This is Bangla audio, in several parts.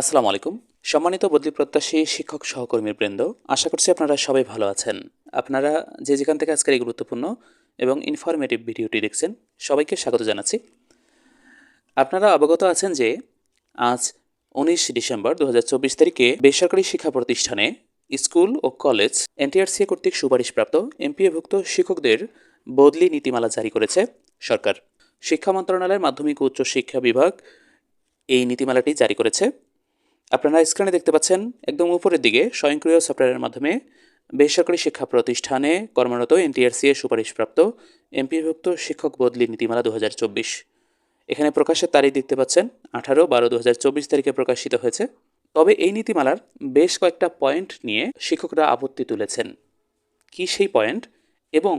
আসসালামু আলাইকুম। সম্মানিত বদলি প্রত্যাশী শিক্ষক সহকর্মীর বৃন্দ, আশা করছি আপনারা সবাই ভালো আছেন। আপনারা যে যেখান থেকে আজকের এই গুরুত্বপূর্ণ এবং ইনফরমেটিভ ভিডিওটি দেখছেন, সবাইকে স্বাগত জানাচ্ছি। আপনারা অবগত আছেন যে আজ উনিশ ডিসেম্বর দু হাজার চব্বিশ তারিখে বেসরকারি শিক্ষা প্রতিষ্ঠানে স্কুল ও কলেজ এনটিআরসি কর্তৃক সুপারিশপ্রাপ্ত এমপিএভুক্ত শিক্ষকদের বদলি নীতিমালা জারি করেছে সরকার। শিক্ষা মন্ত্রণালয়ের মাধ্যমিক উচ্চ শিক্ষা বিভাগ এই নীতিমালাটি জারি করেছে। আপনারা স্ক্রিনে দেখতে পাচ্ছেন, একদম উপরের দিকে স্বয়ংক্রিয় সফটওয়্যারের মাধ্যমে বেসরকারি শিক্ষা প্রতিষ্ঠানে কর্মরত এনটিআরসি এর সুপারিশপ্রাপ্ত এমপিভুক্ত শিক্ষক বদলি নীতিমালা দু হাজার চব্বিশ। এখানে প্রকাশের তারিখ দেখতে পাচ্ছেন, আঠারো বারো দু তারিখে প্রকাশিত হয়েছে। তবে এই নীতিমালার বেশ কয়েকটা পয়েন্ট নিয়ে শিক্ষকরা আপত্তি তুলেছেন। কি সেই পয়েন্ট এবং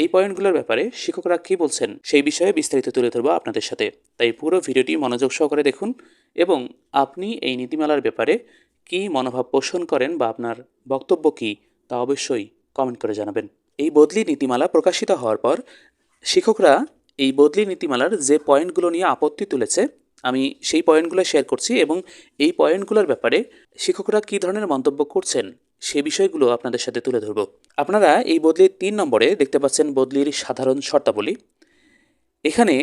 এই পয়েন্টগুলোর ব্যাপারে শিক্ষকরা কী বলছেন সেই বিষয়ে বিস্তারিত তুলে ধরবো আপনাদের সাথে। তাই পুরো ভিডিওটি মনোযোগ সহকারে দেখুন এবং আপনি এই নীতিমালার ব্যাপারে কী মনোভাব পোষণ করেন বা আপনার বক্তব্য কী তা অবশ্যই কমেন্ট করে জানাবেন। এই বদলি নীতিমালা প্রকাশিত হওয়ার পর শিক্ষকরা এই বদলি নীতিমালার যে পয়েন্টগুলো নিয়ে আপত্তি তুলেছে, আমি সেই পয়েন্টগুলো শেয়ার করছি এবং এই পয়েন্টগুলোর ব্যাপারে শিক্ষকরা কী ধরনের মন্তব্য করছেন সে বিষয়গুলো আপনাদের সাথে তুলে ধরব। আপনারা এই বদলির তিন নম্বরে দেখতে পাচ্ছেন বদলির সাধারণ শর্তাবলী। এখানে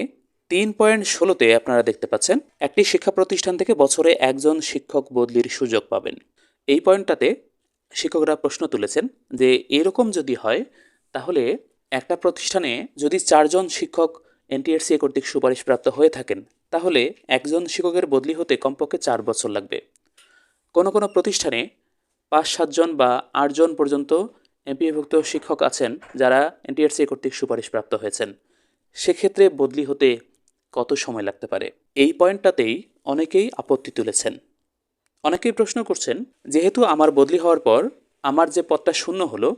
তিন পয়েন্ট ষোলোতে আপনারা দেখতে পাচ্ছেন, একটি শিক্ষা প্রতিষ্ঠান থেকে বছরে একজন শিক্ষক বদলির সুযোগ পাবেন। এই পয়েন্টটাতে শিক্ষকরা প্রশ্ন তুলেছেন যে এরকম যদি হয়, তাহলে একটা প্রতিষ্ঠানে যদি চারজন শিক্ষক এনটিআরসি কর্তৃক সুপারিশপ্রাপ্ত হয়ে থাকেন, তাহলে একজন শিক্ষকের বদলি হতে কমপক্ষে চার বছর লাগবে। কোনো কোনো প্রতিষ্ঠানে পাঁচ সাতজন বা আটজন পর্যন্ত এমপিএভুক্ত শিক্ষক আছেন যারা এনটিআরসি কর্তৃক সুপারিশপ্রাপ্ত হয়েছেন। সেক্ষেত্রে বদলি হতে কত সময় লাগতে পারে? এই পয়েন্টটাতেই অনেকেই আপত্তি তুলেছেন। অনেকেই প্রশ্ন করছেন, যেহেতু আমার বদলি হওয়ার পর আমার যে পদটা শূন্য হলো,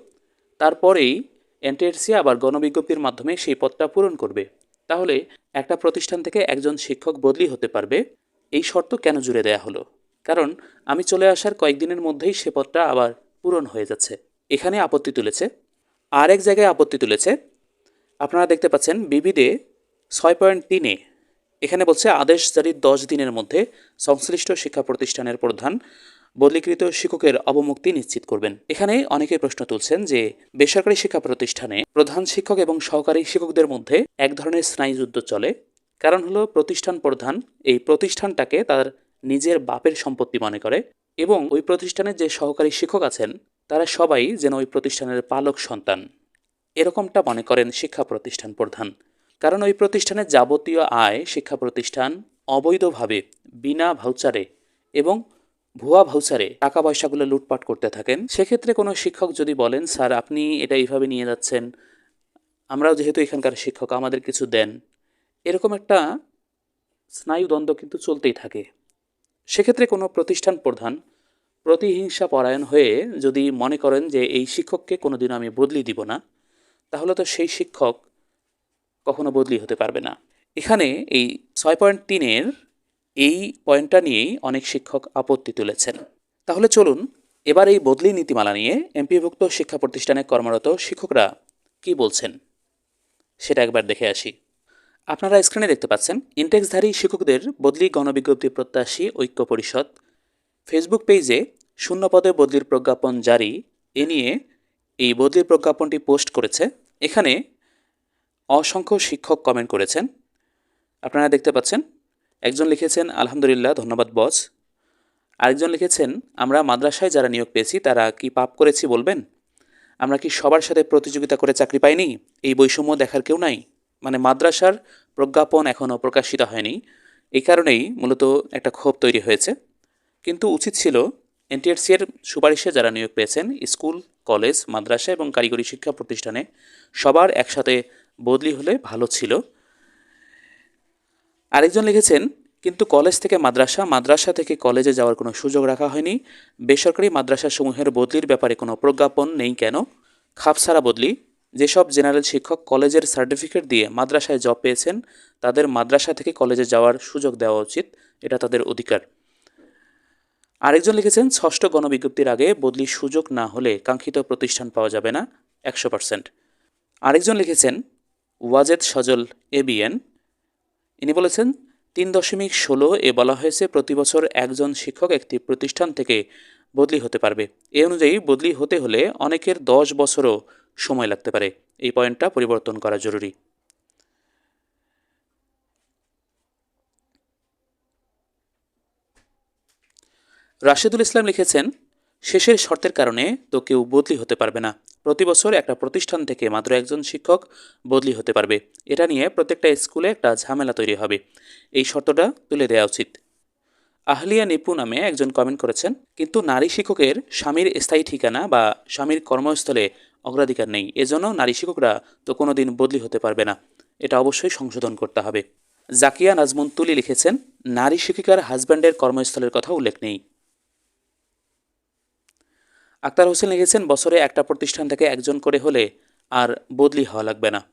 তারপরেই এনটিআরসি আবার গণবিজ্ঞপ্তির মাধ্যমে সেই পদটা পূরণ করবে। তাহলে একটা প্রতিষ্ঠান থেকে একজন শিক্ষক বদলি হতে পারবে, এই শর্ত কেন জুড়ে দেয়া হলো? কারণ আমি চলে আসার কয়েকদিনের মধ্যেই সে পদটা আবার পূরণ হয়ে যাচ্ছে। এখানে আপত্তি তুলেছে। আরেক জায়গায় আপত্তি তুলেছে। আপনারা দেখতে পাচ্ছেন বিবিধে ছয় পয়েন্ট তিনে। এখানে বলছে, আদেশ জারির দশ দিনের মধ্যে সংশ্লিষ্ট শিক্ষা প্রতিষ্ঠানের প্রধান বদলিকৃত শিক্ষকের অবমুক্তি নিশ্চিত করবেন। এখানে অনেকে প্রশ্ন তুলছেন যে, বেসরকারি শিক্ষা প্রতিষ্ঠানে প্রধান শিক্ষক এবং সহকারী শিক্ষকদের মধ্যে এক ধরনের স্নায়ুযুদ্ধ চলে। কারণ হলো, প্রতিষ্ঠান প্রধান এই প্রতিষ্ঠানটাকে তার নিজের বাপের সম্পত্তি মনে করে এবং ওই প্রতিষ্ঠানের যে সহকারী শিক্ষক আছেন, তারা সবাই যেন ওই প্রতিষ্ঠানের পালক সন্তান। এরকমটা মনে করেন শিক্ষা প্রতিষ্ঠান প্রধান। কারণ ওই প্রতিষ্ঠানের যাবতীয় আয় শিক্ষা প্রতিষ্ঠান অবৈধভাবে, বিনা ভাউচারে এবং ভুয়া ভাউচারে টাকা পয়সাগুলো লুটপাট করতে থাকেন। সেক্ষেত্রে কোনো শিক্ষক যদি বলেন, স্যার, আপনি এটা এইভাবে নিয়ে যাচ্ছেন, আমরাও যেহেতু এখানকার শিক্ষক, আমাদের কিছু দেন। এরকম একটা স্নায়ুদ্বন্দ্ব কিন্তু চলতেই থাকে। সেক্ষেত্রে কোনো প্রতিষ্ঠান প্রধান প্রতিহিংসা পরায়ণ হয়ে যদি মনে করেন যে এই শিক্ষককে কোনোদিন আমি বদলি দিব না, তাহলে তো সেই শিক্ষক কখনো বদলি হতে পারবে না। এখানে এই ছয় পয়েন্ট তিনের এই পয়েন্টটা নিয়েই অনেক শিক্ষক আপত্তি তুলেছেন। তাহলে চলুন এবার এই বদলি নীতিমালা নিয়ে এমপিভুক্ত শিক্ষা প্রতিষ্ঠানে কর্মরত শিক্ষকরা কি বলছেন, সেটা একবার দেখে আসি। আপনারা স্ক্রিনে দেখতে পাচ্ছেন ইনটেক্সধারী শিক্ষকদের বদলি গণবিজ্ঞপ্তি প্রত্যাশী ঐক্য পরিষদ। ফেসবুক পেজে শূন্য পদে বদলির প্রজ্ঞাপন জারি, এ নিয়ে এই বদলির প্রজ্ঞাপনটি পোস্ট করেছে। এখানে অসংখ্য শিক্ষক কমেন্ট করেছেন। আপনারা দেখতে পাচ্ছেন, একজন লিখেছেন, আলহামদুলিল্লাহ, ধন্যবাদ বস আরেকজন লিখেছেন, আমরা মাদ্রাসায় যারা নিয়োগ পেয়েছি, তারা কি পাপ করেছি বলবেন? আমরা কি সবার সাথে প্রতিযোগিতা করে চাকরি পাইনি? এই বৈষম্য দেখার কেউ নাই। মানে মাদ্রাসার প্রজ্ঞাপন এখনও প্রকাশিত হয়নি। এই কারণেই মূলত একটা ক্ষোভ তৈরি হয়েছে। কিন্তু উচিত ছিল এনটিআরসি এর সুপারিশে যারা নিয়োগ পেয়েছেন, স্কুল, কলেজ, মাদ্রাসা এবং কারিগরি শিক্ষা প্রতিষ্ঠানে সবার একসাথে বদলি হলে ভালো ছিল। আরেকজন লিখেছেন, কিন্তু কলেজ থেকে মাদ্রাসা মাদ্রাসা থেকে কলেজে যাওয়ার কোনো সুযোগ রাখা হয়নি। বেসরকারি মাদ্রাসা সমূহের বদলির ব্যাপারে কোনো প্রজ্ঞাপন নেই কেন? খাপসারা বদলি যেসব জেনারেল শিক্ষক কলেজের সার্টিফিকেট দিয়ে মাদ্রাসায় জব পেয়েছেন, তাদের মাদ্রাসা থেকে কলেজে যাওয়ার সুযোগ দেওয়া উচিত, এটা তাদের অধিকার। আরেকজন লিখেছেন, ষষ্ঠ গণবিজ্ঞপ্তির আগে বদলির সুযোগ না হলে কাঙ্ক্ষিত প্রতিষ্ঠান পাওয়া যাবে না, একশো পার্সেন্ট আরেকজন লিখেছেন, ওয়াজেদ সজল এবিএন ইনি বলেছেন, তিন দশমিক ষোলো এ বলা হয়েছে প্রতি বছর একজন শিক্ষক একটি প্রতিষ্ঠান থেকে বদলি হতে পারবে। এ অনুযায়ী বদলি হতে হলে অনেকের দশ বছরও সময় লাগতে পারে। এই পয়েন্টটা পরিবর্তন করা জরুরি। রাশেদুল ইসলাম লিখেছেন, শেষের শর্তের কারণে তো কেউ বদলি হতে পারবে না। প্রতি বছর একটা প্রতিষ্ঠান থেকে মাত্র একজন শিক্ষক বদলি হতে পারবে। এটা নিয়ে প্রত্যেকটা স্কুলে একটা ঝামেলা তৈরি হবে। এই শর্তটা তুলে দেওয়া উচিত। আহলিয়া নিপু নামে একজন কমেন্ট করেছেন, কিন্তু নারী শিক্ষকের স্বামীর স্থায়ী ঠিকানা বা স্বামীর কর্মস্থলে অগ্রাধিকার নেই। এজন্য নারী শিক্ষকরা তো কোনো দিন বদলি হতে পারবে না। এটা অবশ্যই সংশোধন করতে হবে। জাকিয়া নাজমুন তুলি লিখেছেন, নারী শিক্ষিকার হাজব্যান্ডের কর্মস্থলের কথা উল্লেখ নেই। আক্তার হোসেন লিখেছেন, বছরে একটা প্রতিষ্ঠান থেকে একজন করে হলে আর বদলি হওয়া লাগবে না।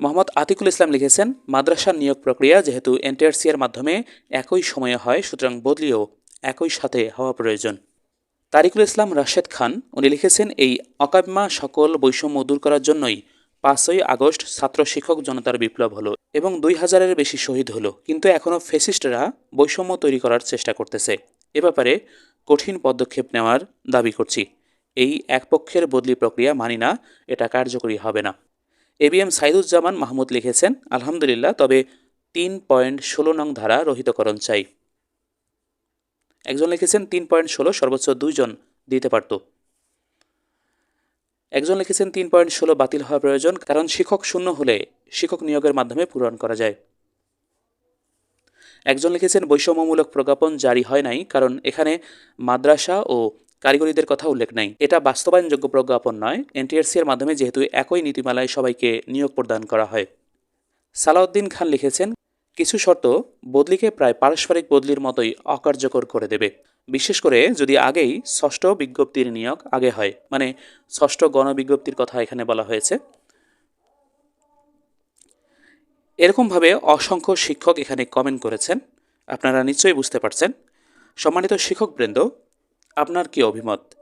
মোহাম্মদ আতিকুল ইসলাম লিখেছেন, মাদ্রাসার নিয়োগ প্রক্রিয়া যেহেতু এনটিআরসির মাধ্যমে একই সময়ে হয়, সুতরাং বদলিও একই সাথে হওয়া প্রয়োজন। তারিকুল ইসলাম রাশেদ খান, উনি লিখেছেন, এই অকাম্যা সকল বৈষম্য দূর করার জন্যই পাঁচই আগস্ট ছাত্র শিক্ষক জনতার বিপ্লব হলো এবং দুই হাজারের বেশি শহীদ হলো। কিন্তু এখনও ফেসিস্টরা বৈষম্য তৈরি করার চেষ্টা করতেছে। এ ব্যাপারে কঠিন পদক্ষেপ নেওয়ার দাবি করছি। এই একপক্ষের বদলি প্রক্রিয়া মানি না, এটা কার্যকরী হবে না। এবিএম সাইদুজ্জামান মাহমুদ লিখেছেন, আলহামদুলিল্লাহ, তবে তিন পয়েন্ট ষোলো নং ধারা রহিতকরণ চাই। একজন লিখেছেন তিন পয়েন্ট ষোলো, সর্বোচ্চ দুইজন দিতে পারত। একজন লিখেছেন তিন পয়েন্ট ষোলো বাতিল হওয়া প্রয়োজন, কারণ শিক্ষক শূন্য হলে শিক্ষক নিয়োগের মাধ্যমে পূরণ করা যায়। একজন লিখেছেন, বৈষম্যমূলক প্রজ্ঞাপন জারি হয় নাই, কারণ এখানে মাদ্রাসা ও কারিগরিদের কথা উল্লেখ নাই। এটা বাস্তবায়নযোগ্য প্রজ্ঞাপন নয়। এনটিআরসি এর মাধ্যমে যেহেতু একই নীতিমালায় সবাইকে নিয়োগ প্রদান করা হয়। সালাউদ্দিন খান লিখেছেন কিছু শর্ত বদলিকে প্রায় পারস্পরিক বদলির মতোই অকার্যকর করে দেবে। বিশেষ করে যদি আগেই ষষ্ঠ বিজ্ঞপ্তির নিয়োগ আগে হয় মানে ষষ্ঠ গণবিজ্ঞপ্তির কথা এখানে বলা হয়েছে। এরকমভাবে অসংখ্য শিক্ষক এখানে কমেন্ট করেছেন। আপনারা নিশ্চয়ই বুঝতে পারছেন। সম্মানিত শিক্ষকবৃন্দ, আপনার কি অভিমত?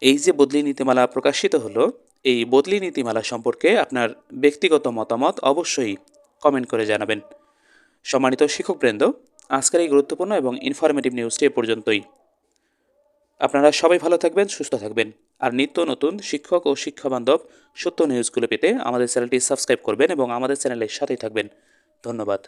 এই যে বদলি নীতিমালা প্রকাশিত হলো, এই বদলি নীতিমালা সম্পর্কে আপনার ব্যক্তিগত মতামত অবশ্যই কমেন্ট করে জানাবেন। সম্মানিত শিক্ষকবৃন্দ, আজকের এই গুরুত্বপূর্ণ এবং ইনফরমেটিভ নিউজটি এ পর্যন্তই। আপনারা সবাই ভালো থাকবেন, সুস্থ থাকবেন। আর নিত্য নতুন শিক্ষক ও শিক্ষাবান্ধব সত্য নিউজগুলো পেতে আমাদের চ্যানেলটি সাবস্ক্রাইব করবেন এবং আমাদের চ্যানেলের সাথেই থাকবেন। ধন্যবাদ।